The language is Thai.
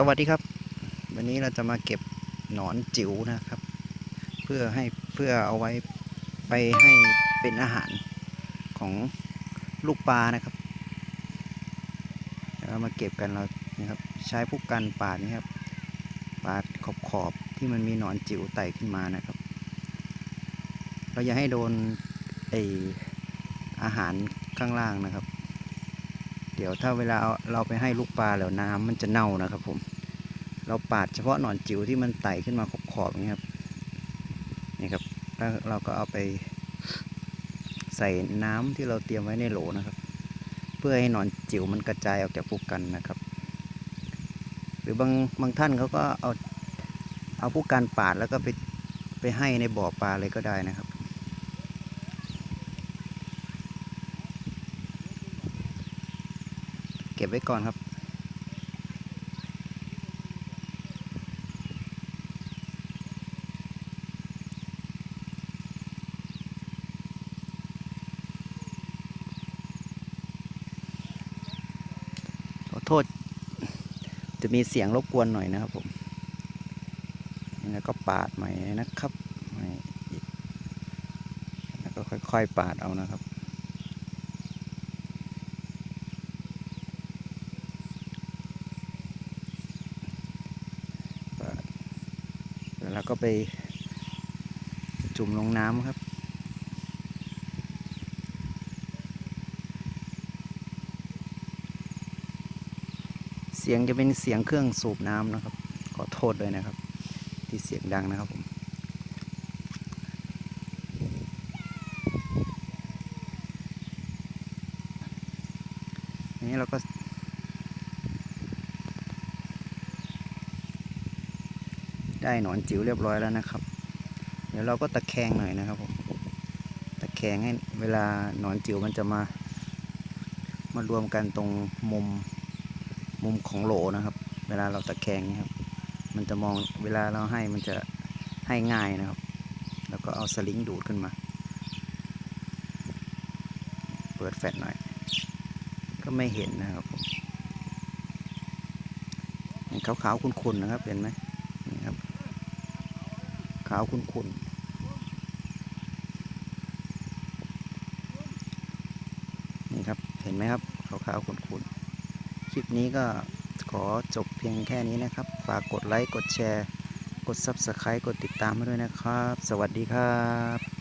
สวัสดีครับ วันนี้เราจะมาเก็บหนอนจิ๋วนะครับ เพื่อให้เพื่อเอาไว้ไปให้เป็นอาหารของลูกปลานะครับเรามาเก็บกันเรานะครับใช้ผู้กันปาดนี่ครับปาดขอบขอบที่มันมีหนอนจิ๋วไต่ขึ้นมานะครับ เราอย่าให้โดนไออาหารข้างล่างนะครับ เดี๋ยวถ้าเวลาเราไปให้ลูกปลาแล้วน้ำมันจะเน่านะครับ ผม เราปาดเฉพาะหนอนจิ๋วที่มันไต่ขึ้นมาขอบๆอย่างนี้ครับนี่ครับแล้วเราก็เอาไปใส่น้ำที่เราเตรียมไว้ในโหลนะครับ เพื่อให้หนอนจิ๋วมันกระจายออกจากพวกกันนะครับ หรือบางบางท่านเขาก็เอาเอาผู้การปาดแล้วก็ไปไปให้ในบ่อปลาเลยก็ได้นะครับ เก็บไว้ก่อนครับ ขอโทษ จะมีเสียงรบกวนหน่อยนะครับผมแล้วก็ปาดใหม่นะครับ แล้วก็ค่อยๆ ปาดเอานะครับ ปาด แล้วก็ไปจุ่มลงน้ำครับ เสียงจะเป็นเสียงเครื่องสูบน้ำนะครับ ขอโทษด้วยนะครับ ที่เสียงดังนะครับผมนี้เราก็ ได้หนอนจิ๋วเรียบร้อยแล้วนะครับ เดี๋ยวเราก็ตะแคงหน่อยนะครับผมตะแคงให้เวลาหนอนจิ๋วมันจะมามารวมกันตรงมุมมุมของโหลนะครับ เวลาเราตะแคงนี่ครับ มันจะมองเวลาเราให้มันจะให้ง่ายนะครับ แล้วก็เอาสลิงดูดขึ้นมา เปิดแฟลชหน่อย ก็ไม่เห็นนะครับผมขาวๆขุ่นๆนะครับ เห็นไหมนี่ครับ ขาวขุ่นๆนี่ครับ เห็นไหมครับ ขาวๆขุ่นๆ คลิปนี้ก็ขอจบเพียงแค่นี้นะครับ ฝากกดไลค์ กดแชร์ กด Subscribe กดติดตามมาด้วยนะครับ สวัสดีครับ